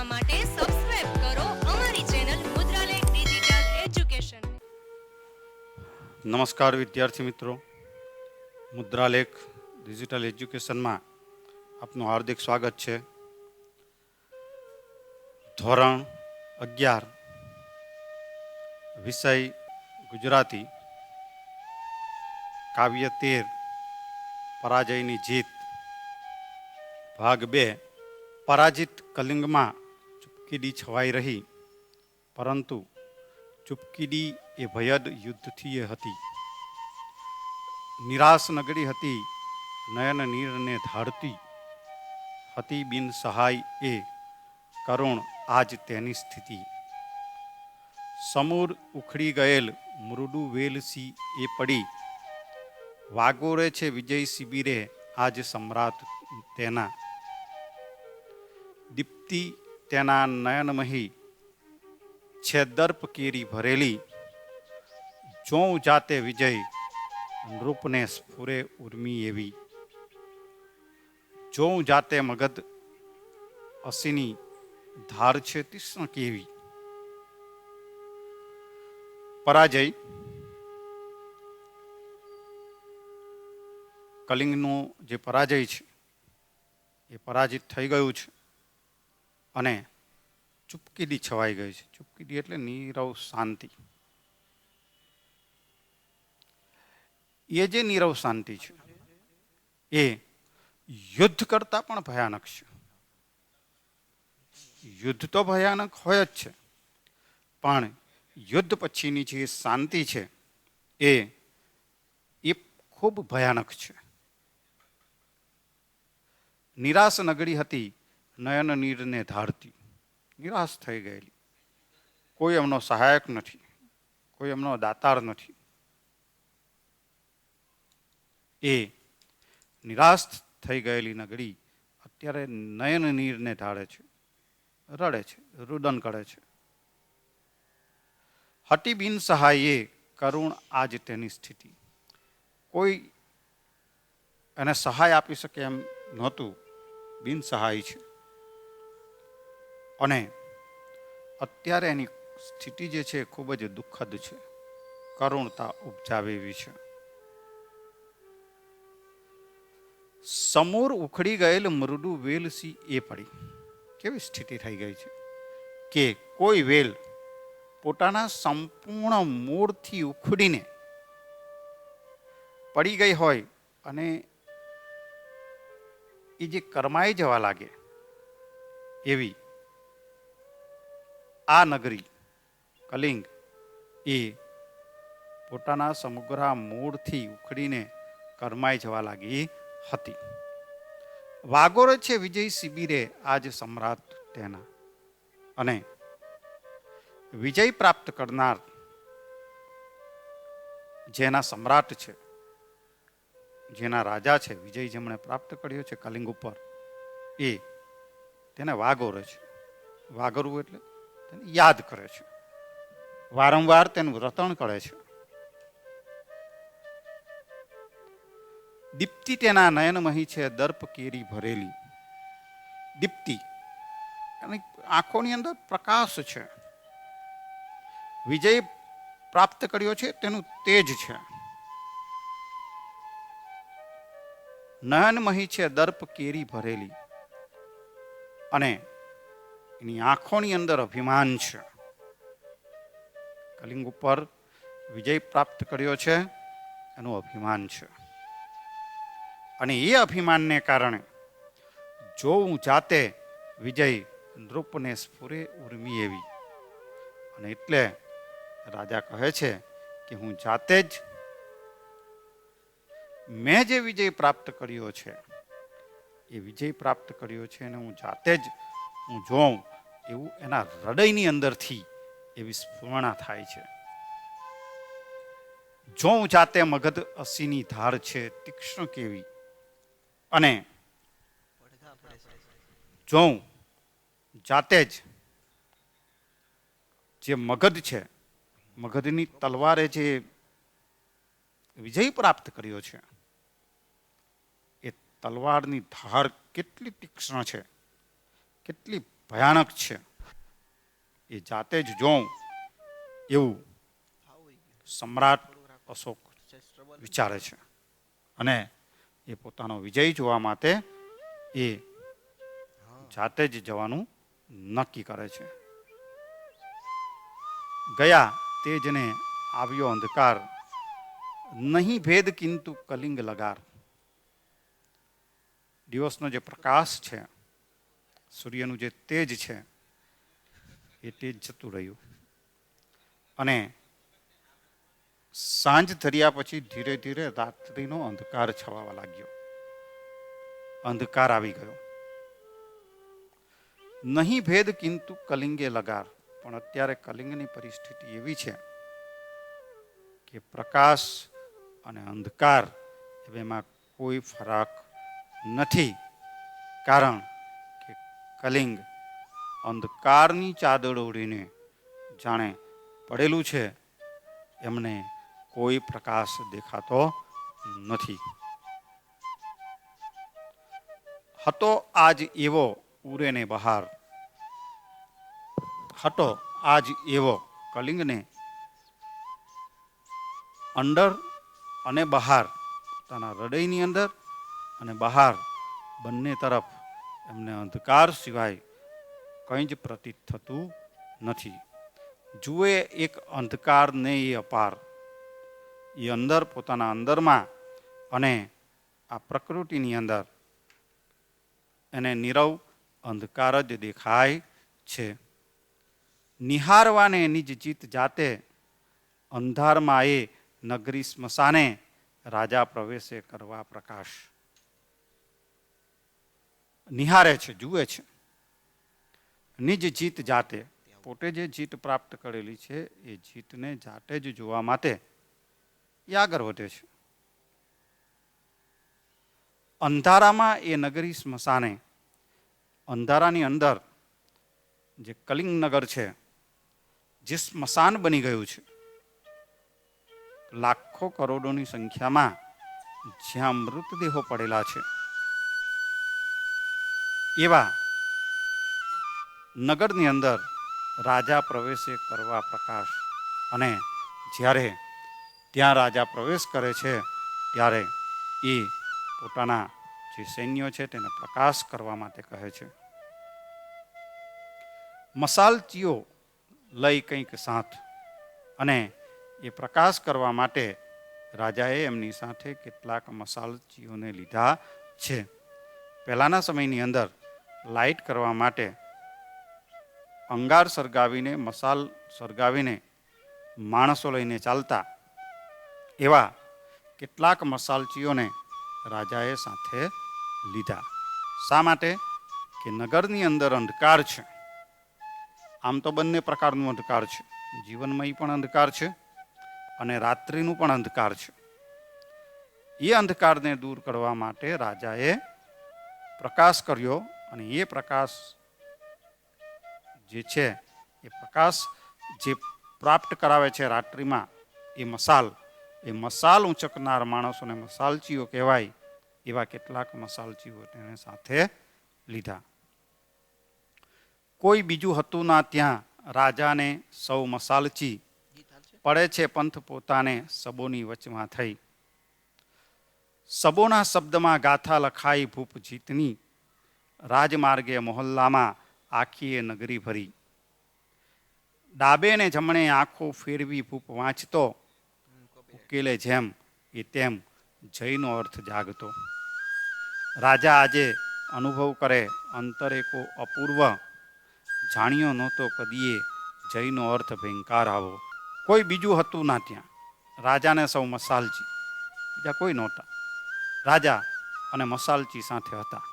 જોવા માટે સબસ્ક્રાઇબ કરો અમારી ચેનલ મુદ્રાલેખ ડિજિટલ એજ્યુકેશન નમસ્કાર વિદ્યાર્થી મિત્રો. મુદ્રાલેખ ડિજિટલ એજ્યુકેશનમાં આપનું હાર્દિક સ્વાગત છે. ધોરણ અગિયાર, વિષય ગુજરાતી. કાવ્ય તેર, પરાજયની જીત. ભાગ બે, પરાજિત કલિંગમાં ચૂપકીડી છવાઈ રહી. પરંતુ ચૂપકીડી એ ભયદ યુદ્ધથી હતી. નિરાશ નગરી હતી, નયન નીરને ધાડતી. હતી બિન સહાય એ કરુણ આજ તેની સ્થિતિ. સમૂર ઉખડી ગયેલ મૃડુ વેલસી એ પડી. વાગોરે છે વિજય શિબિરે આજ સમ્રાટ તેના. દીપ્તિ તેના નયનમહી છે દર્પ કેરી ભરેલી, જોઉં જાતે વિજય, નૃપને સ્ફુરે ઉર્મી એવી. જોઉં જાતે મગધ, અસીની ધાર છે તીક્ષ્ણ કેવી. પરાજય, કલિંગનો જે પરાજય છે, એ પરાજિત થઈ ગયું છે. અને ચૂપકીદી છવાઈ ગઈ છે. ચૂપકીદી એટલે નીરવ શાંતિ. એ જે નીરવ શાંતિ છે, એ યુદ્ધ કરતા પણ ભયાનક છે. યુદ્ધ તો ભયાનક હોય જ છે, પણ યુદ્ધ પછીની જે શાંતિ છે, એ એ ખૂબ ભયાનક છે. નિરાશ નગરી હતી નયન નીરને ધારતી. નિરાશ થઈ ગયેલી. કોઈ એમનો સહાયક નથી. કોઈ એમનો દાતાર નથી. એ નિરાશ થઈ ગયેલી નગરી અત્યારે નયન નીરને ઢાળે છે. રડે છે. રુદન કરે છે. હટી બિન સહાયે કરુણ આજ તેની સ્થિતિ. કોઈ એને સહાય આપી શકે એમ નહોતું. બિન સહાય છે. અને અત્યારે એની સ્થિતિ જે છે ખૂબ જ દુઃખદ છે. કરુણતા ઉપજાવે એવી છે. સમૂર ઉખડી ગયેલ મૃદુ વેલસી એ પડી. કેવી સ્થિતિ થઈ ગઈ છે? કે કોઈ વેલ પોતાના સંપૂર્ણ મૂળથી ઉખડીને પડી ગઈ હોય અને એ જે કરમાઈ જવા લાગે એવી આ નગરી, કલિંગ, એ પોતાના સમગ્ર મૂળથી ઉખડીને કરમાઈ જવા લાગી હતી. વાગોર છે વિજય શિબિરે આજ સમ્રાટ તેના. અને વિજય પ્રાપ્ત કરનાર જેના સમ્રાટ છે, જેના રાજા છે, વિજય જેમણે પ્રાપ્ત કર્યો છે કલિંગ ઉપર, એ તેને વાગોર છે. વાગરવું એટલે? તેને યાદ કરે છે. વારંવાર તેનું રતણ કરે છે. દીપ્તિ તેના નયનમહી છે, દર્પ કેરી ભરેલી. દીપ્તિ આંખોની અંદર પ્રકાશ છે. વિજય પ્રાપ્ત કર્યો છે, તેનું તેજ છે. નયનમહી છે, દર્પ કેરી ભરેલી. અને એની આંખોની અંદર અભિમાન છે. કલિંગ ઉપર વિજય પ્રાપ્ત કર્યો છે, એનું અભિમાન છે. અને એ અભિમાનને કારણે જો હું જાતે વિજય નૃપને સ્ફુરે ઉર્મી એવી. અને એટલે રાજા કહે છે કે હું જાતે જ મેં જે વિજય પ્રાપ્ત કર્યો છે, એ વિજય પ્રાપ્ત કર્યો છે અને હું જાતે જ હું જોઉં એવું એના હૃદયની અંદરથી એવી સ્ફુરણા થાય છે. જો જાતે મગધ અસીની ધાર છે, તીક્ષ્ણ કેવી? અને જોઉં જાતે જ જે મગધ છે, મગધની તલવારે જે વિજય પ્રાપ્ત કર્યો છે, એ તલવારની ધાર કેટલી તીક્ષ્ણ છે, કેટલી ભયાનક છે. એ જાતે જ જોઉં એવું સમ્રાટ અશોક વિચારે છે. અને એ પોતાનો વિજય જોવા માટે એ જાતે જ જવાનું નક્કી કરે છે. ગયા તેજને આવ્યો અંધકાર. નહીં ભેદ કિંતુ કલિંગ લગાર. દિવસનો જે પ્રકાશ છે સૂર્યનું જે તેજ છે, એ તેજ જતું રહ્યું. અને સાંજ ધર્યા પછી ધીરે ધીરે રાત્રિનો અંધકાર છવાવા લાગ્યો. અંધકાર આવી ગયો. નહીં ભેદ કિંતુ કલિંગે લગાર, પણ અત્યારે કલિંગની પરિસ્થિતિ એવી છે કે પ્રકાશ અને અંધકાર એમાં કોઈ ફરક નથી. કારણ કલિંગ. અંધકારની ચાદર ઓઢીને જાણે પડેલું છે. એમને કોઈ પ્રકાશ દેખાતો નથી. હતો આજ એવો ઉરે ને બહાર. હતો આજ એવો કલિંગને અંદર અને બહાર પોતાના હૃદયની અંદર અને બહાર બંને તરફ એમને અંધકાર સિવાય કંઈ જ પ્રતીત થતું નથી. જુએ એક અંધકારને એ અપાર. એ અંદર પોતાના અંદરમાં અને આ પ્રકૃતિની અંદર એને નીરવ અંધકાર જ દેખાય છે. નિહારવાને નિજ જીત જાતે અંધારમાં એ નગરી સ્મશાને રાજા પ્રવેશે કરવા પ્રકાશ. નિહારે છે, જુએ છે. નિજ જીત જાતે. પોતે જે જીત પ્રાપ્ત કરેલી છે, એ જીતને જાતે જ જોવા માટે એ આગળ વધે છે. અંધારામાં એ નગરી સ્મશાને, અંધારાની અંદર જે કલિંગ નગર છે, જે સ્મશાન બની ગયું છે, લાખો કરોડોની સંખ્યામાં જ્યાં મૃતદેહો પડેલા છે. એવા નગરની અંદર રાજા પ્રવેશે કરવા પ્રકાશ. અને જ્યારે ત્યાં રાજા પ્રવેશ કરે છે, ત્યારે એ પોતાના જે સૈન્યો છે તેને પ્રકાશ કરવા માટે કહે છે. મસાલચીઓ લઈ કંઈક સાથ અને એ પ્રકાશ કરવા માટે રાજાએ એમની સાથે કેટલાક મસાલચીઓને લીધા છે. પહેલાંના સમયની અંદર લાઇટ કરવા માટે અંગાર સળગાવીને, મસાલ સળગાવીને માણસો લઈને ચાલતા એવા કેટલાક મસાલચીઓને રાજાએ સાથે લીધા. શા માટે? કે નગરની અંદર અંધકાર છે. આમ તો બંને પ્રકારનું અંધકાર છે. જીવનમય પણ અંધકાર છે અને રાત્રિનું પણ અંધકાર છે. એ અંધકારને દૂર કરવા માટે રાજાએ પ્રકાશ કર્યો અને એ પ્રકાશ જે છે, એ પ્રકાશ જે પ્રાપ્ત કરાવે છે રાત્રિમાં, એ મસાલ. એ મસાલ ઉંચકનાર માણસોને મસાલચીઓ કહેવાય, એવા કેટલાક મસાલચીઓ તેને સાથે લીધા. કોઈ બીજું હતું ના ત્યાં, રાજાને સૌ મસાલચી. પડે છે પંથ પોતાને સબોની વચમાં થઈ. સબોના શબ્દમાં ગાથા લખાઈ ભૂપ જીતની રાજમાર્ગે મોહલ્લામાં આખીએ નગરી ભરી. ડાબે ને જમણે આંખો ફેરવી ભૂપ વાંચતો, ઉકેલે જેમ એ તેમ જયનો અર્થ જાગતો. રાજા આજે અનુભવ કરે અંતરેકો અપૂર્વ, જાણ્યો નહોતો કદીએ જયનો અર્થ ભયંકાર આવો. કોઈ બીજું હતું ના ત્યાં. રાજાને સૌ મસાલજી, બીજા કોઈ નહોતા. રાજા અને મસાલજી સાથે હતા.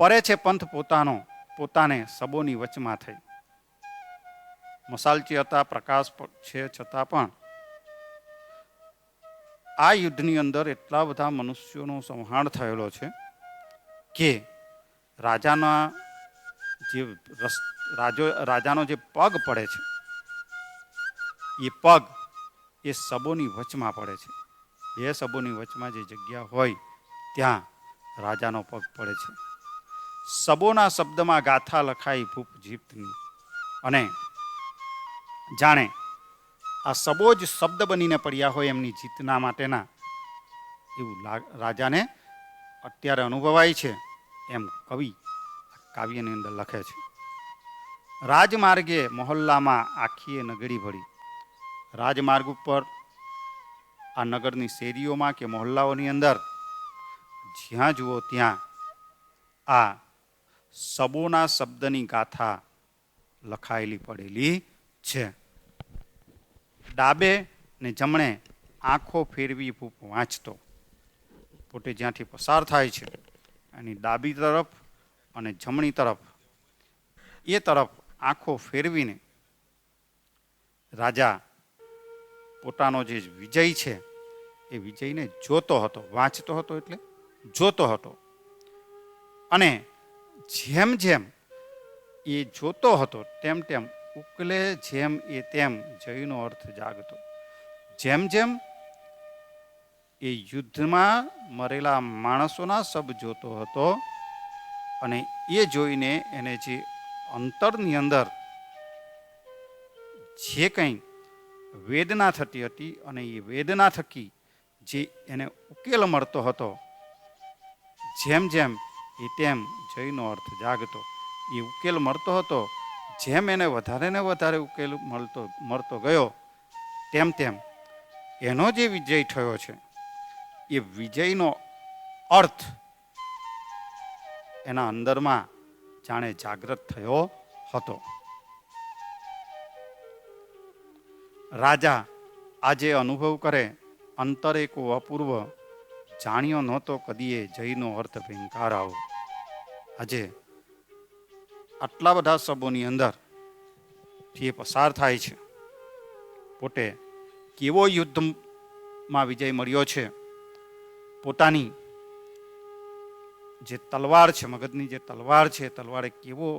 પરે છે પંથ પોતાનો, પોતાને સબોની વચમાં થઈ. મસાલચી હતા, પ્રકાશ છે છતાં પણ આ યુદ્ધની અંદર એટલા બધા મનુષ્યોનો સંહાર થયેલો છે કે રાજાના જે રાજો રાજાનો જે પગ પડે છે, એ પગ એ સબોની વચમાં પડે છે. બે સબોની વચમાં જે જગ્યા હોય, ત્યાં રાજાનો પગ પડે છે. સબોના શબ્દમાં ગાથા લખાઈ ભૂપ જીતની અને જાણે આ સબો જ શબ્દ બનીને પડ્યા હોય એમની જીતના માટેના એવું રાજાને અત્યારે અનુભવાય છે એમ કવિ કાવ્યની અંદર લખે છે. રાજમાર્ગે મોહલ્લામાં આખીએ નગરી ભળી. રાજમાર્ગ ઉપર આ નગરની શેરીઓમાં કે મોહલ્લાઓની અંદર, જ્યાં જુઓ ત્યાં આ સબોના શબ્દની ગાથા લખાયેલી પડેલી છે. ડાબે ને જમણે આંખો ફેરવી ભૂપ વાંચતો. પોતે જ્યાંથી પસાર થાય છે, એની ડાબી તરફ અને જમણી તરફ. એ તરફ આંખો ફેરવીને રાજા પોતાનો જે વિજય છે, એ વિજયને જોતો હતો, વાંચતો હતો એટલે જોતો હતો. અને જેમ જેમ એ જોતો હતો, તેમ તેમ ઉકલે જેમ એ તેમ જયનો અર્થ જાગતો. જેમ જેમ એ યુદ્ધમાં મરેલા માણસોના શબ જોતો હતો અને એ જોઈને એને જે અંતરની અંદર જે કંઈ વેદના થતી હતી અને એ વેદના થકી જે એને ઉકેલ મળતો હતો, જેમ જેમ એ તેમ જયનો અર્થ જાગતો. એ ઉકેલ મળતો હતો. જેમ એને વધારે ને વધારે ઉકેલ મળતો મળતો ગયો, તેમ તેમ એનો જે વિજય થયો છે, એ વિજયનો અર્થ એના અંદરમાં જાણે જાગૃત થયો હતો. રાજા આજે અનુભવ કરે અંતર એક અપૂર્વ જાણ્યો નહોતો કદીએ જયનો અર્થ ભયંકાર આવો. આજે આટલા બધા શબ્દોની અંદર એ પસાર થાય છે, પોતે કેવો યુદ્ધમાં વિજય મળ્યો છે, પોતાની જે તલવાર છે, મગજની જે તલવાર છે, તલવારે કેવો,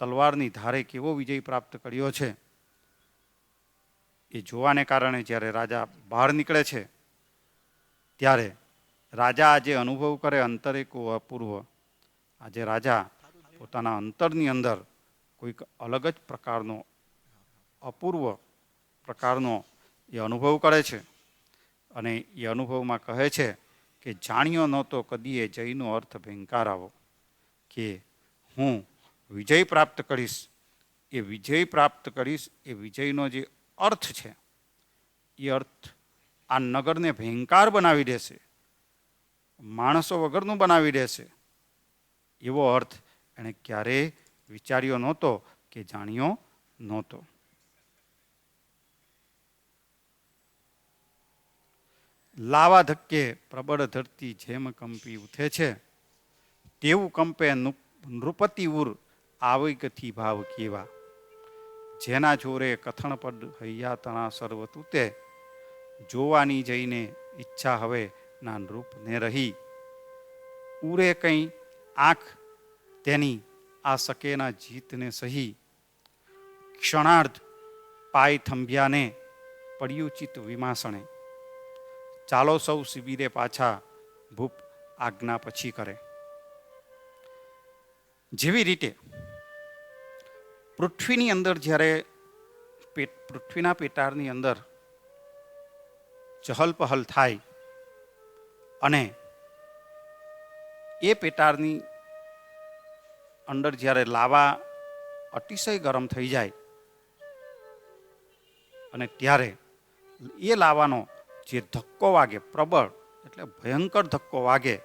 તલવારની ધારે કેવો વિજય પ્રાપ્ત કર્યો છે, એ જોવાને કારણે જ્યારે રાજા બહાર નીકળે છે, ત્યારે રાજા આજે અનુભવ કરે અંતરે કો અપૂર્વ. આજે રાજા પોતાના અંતરની અંદર કોઈક અલગ જ પ્રકારનો, અપૂર્વ પ્રકારનો એ અનુભવ કરે છે. અને એ અનુભવમાં કહે છે કે જાણ્યો નહોતો કદીએ જયનો અર્થ ભયંકાર આવો, કે હું વિજય પ્રાપ્ત કરીશ. એ વિજય પ્રાપ્ત કરીશ, એ વિજયનો જે અર્થ છે, એ અર્થ આ નગરને ભયંકાર બનાવી દેશે. માણસો વગરનું બનાવી દેશે. એવો અર્થ એણે ક્યારેય વિચાર્યો નહોતો કે જાણ્યો નહોતો. લાવા ધક્કે પ્રબળ ધરતી જેમ કંપી ઉઠે છે. તેવું કંપે નૃપતિ ઉર આવગથી ભાવ કેવા. જેના જોરે કથણ પડ હૈયા તણા સર્વ તૂતે જોવાની જઈને ઈચ્છા હવે ના ને રહી. ઉરે કંઈ આંખ તેની આ સકેના જીતને સહી. ક્ષણાર્ધ પાય થંભ્યાને પડ્યું વિમાસણે. ચાલો સૌ શિબિરે પાછા ભૂપ આજ્ઞા પછી કરે. જેવી રીતે પૃથ્વીની અંદર જ્યારે પૃથ્વીના પેટારની અંદર ચહલ પહલ થાય અને એ પેટારની અંદર જ્યારે લાવા અતિશય ગરમ થઈ જાય અને ત્યારે એ લાવાનો જે ધક્કો વાગે, પ્રબળ એટલે ભયંકર ધક્કો વાગે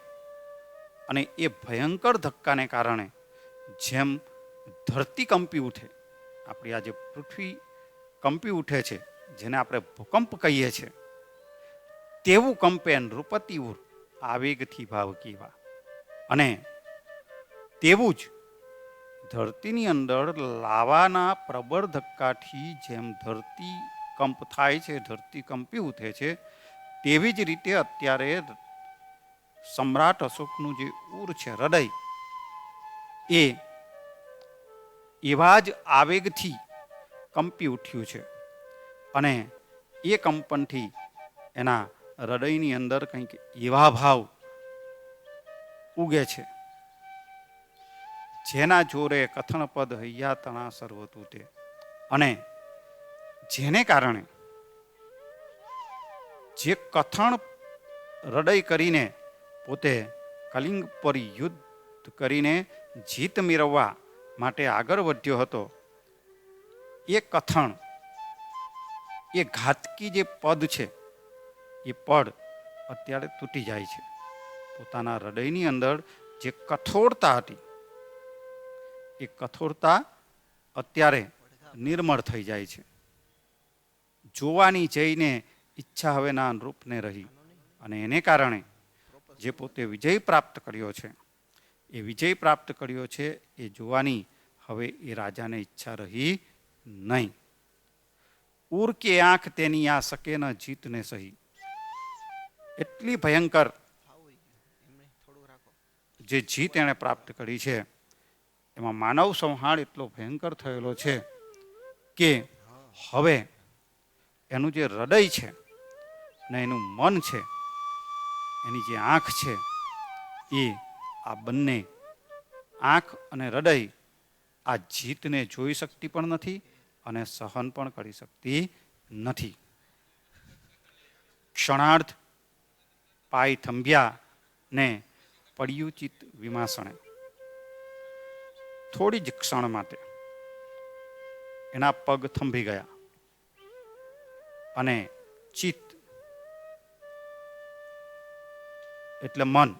અને એ ભયંકર ધક્કાને કારણે જેમ ધરતી કંપી ઉઠે, આપણી આ જે પૃથ્વી કંપી ઉઠે છે, જેને આપણે ભૂકંપ કહીએ છીએ તેવું કંપે નૃપતિ ઉર આવેગથી ભાવ કહેવા અને તેવું જ ધરતીની અંદર લાવાના પ્રબળ ધક્કાથી જેમ ધરતી કંપ થાય છે, ધરતી કંપી ઉઠે છે, તેવી જ રીતે અત્યારે સમ્રાટ અશોકનું જે ઉર છે, હૃદય, એ એવા જ આવેગથી કંપી ઉઠ્યું છે. અને એ કંપનથી એના હૃદયની અંદર કંઈક એવા ભાવ ઉગે છે. જેના જોરે કથન પદ હૈયા તણા સર્વતું તે અને જેને કારણે જે કથણ હૃદય કરીને પોતે કલિંગ પર યુદ્ધ કરીને જીત મેળવવા માટે આગળ વધ્યો હતો, એ કથણ, એ ઘાતકી જે પદ છે એ પડ અત્યારે તૂટી જાય છે. પોતાના હૃદયની અંદર જે કઠોરતા હતી, એ કઠોરતા અત્યારે નિર્મળ થઈ જાય છે. જોવાની જઈને ઈચ્છા હવે ના રૂપને રહી અને એને કારણે જે પોતે વિજય પ્રાપ્ત કર્યો છે, એ વિજય પ્રાપ્ત કર્યો છે, એ જોવાની હવે એ રાજાને ઈચ્છા રહી નહીં. ઉર કે આંખ તેની આ શકે ન, જીતને સહી. એટલી ભયંકર જે જીત એણે પ્રાપ્ત કરી છે, એમાં માનવ સંહાર એટલો ભયંકર થયેલો છે કે હવે એનું જે હૃદય છે ને એનું મન છે, એની જે આંખ છે, એ આ બંને આંખ અને હૃદય આ જીતને જોઈ શકતી પણ નથી અને સહન પણ કરી શકતી નથી. ક્ષણાર્ધ પાય થંભ્યા ને પડ્યું ચિત્ત વિમાસણે. થોડી જ ક્ષણ માટે એના પગ થંભી ગયા અને ચિત્ત એટલે મન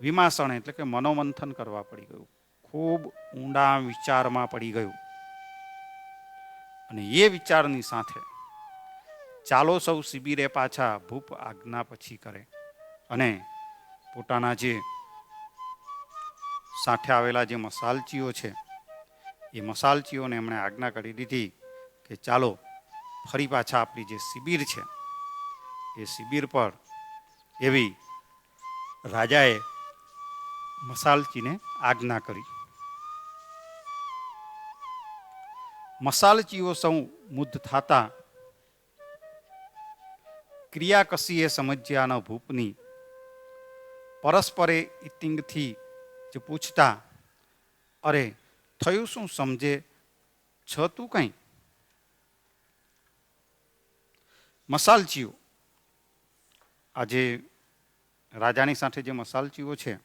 વિમાસણ એટલે કે મનોમંથન કરવા પડી ગયું. ખૂબ ઊંડા વિચારમાં પડી ગયું. અને એ વિચારની સાથે ચાલો સૌ શિબિરે પાછા ભૂપ આજ્ઞા પછી કરે. અને પોતાના જે સાથે આવેલા જે મસાલચીઓ છે, એ મસાલચીઓને એમણે આજ્ઞા કરી દીધી કે ચાલો ફરી પાછા આપણી જે શિબિર છે, એ શિબિર પર એવી રાજાએ મસાલચીને આજ્ઞા કરી. મસાલચીઓ સૌ મુદ્ધ થાતા ક્રિયા કસીએ સમજ્યા ન ભૂપની પરસ્પરે ઇતિંગથી જે પૂછતા, અરે, થયું શું સમજે? છ તું કંઈ? મસાલચીઓ. આજે રાજાની સાથે જે મસાલચીઓ છે,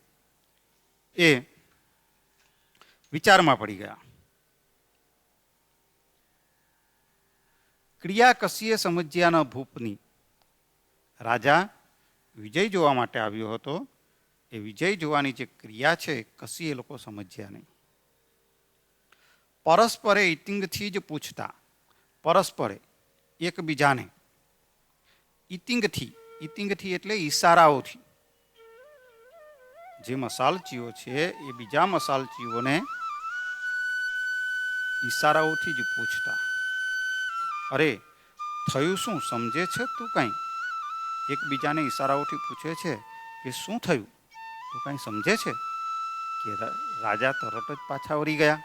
એ વિચારમાં પડી ગયા. ક્રિયા કસીએ સમજ્યા ન ભૂપની રાજા વિજય જોવા માટે આવ્યો હતો. એ વિજય જોવાની જે ક્રિયા છે કશી એ લોકો સમજ્યા નહીં. પરસ્પરે ઇતિંગથી જ પૂછતા, પરસ્પરે એકબીજાને. ઇતિંગથી ઇતિંગથી એટલે ઈશારાઓથી. જે મસાલચીઓ છે એ બીજા મસાલચીઓને ઈશારાઓથી જ પૂછતા. અરે, થયું શું? સમજે છે તું કાંઈ? એકબીજાને ઈશારાઓથી પૂછે છે કે શું થયું? તો કાંઈ સમજે છે કે રાજા તરત જ પાછા વળી ગયા?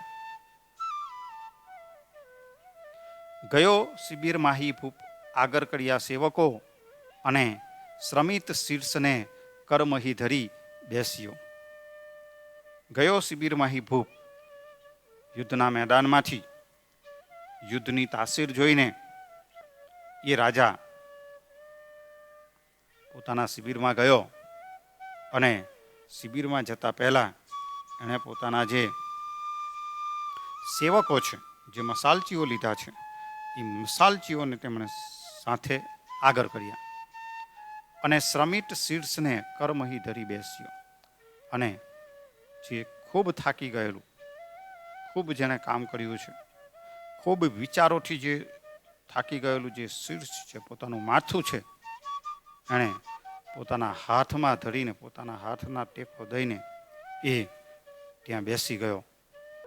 ગયો શિબિર માહી ભૂપ આગર કર્યા સેવકો અને શ્રમિત શીર્ષને કર્મહી ધરી બેસ્યો. ગયો શિબિર માહી ભૂપ યુદ્ધના મેદાનમાંથી. યુદ્ધની તાસીર જોઈને એ રાજા પોતાના શિબિરમાં ગયો અને શિબિરમાં જતા પહેલા એણે પોતાના જે સેવકો છે, જે મસાલચીઓ લીધા છે, એ મસાલચીઓને તેમણે સાથે આગળ કર્યા અને શ્રમિત શીર્ષને કર્મહી ધરી બેસ્યો અને જે ખૂબ થાકી ગયેલું, ખૂબ જેણે કામ કર્યું છે, ખૂબ વિચારોથી જે થાકી ગયેલું જે શીર્ષ છે, પોતાનું માથું છે એણે પોતાના હાથમાં ધરીને પોતાના હાથના ટેકો દઈને એ ત્યાં બેસી ગયો.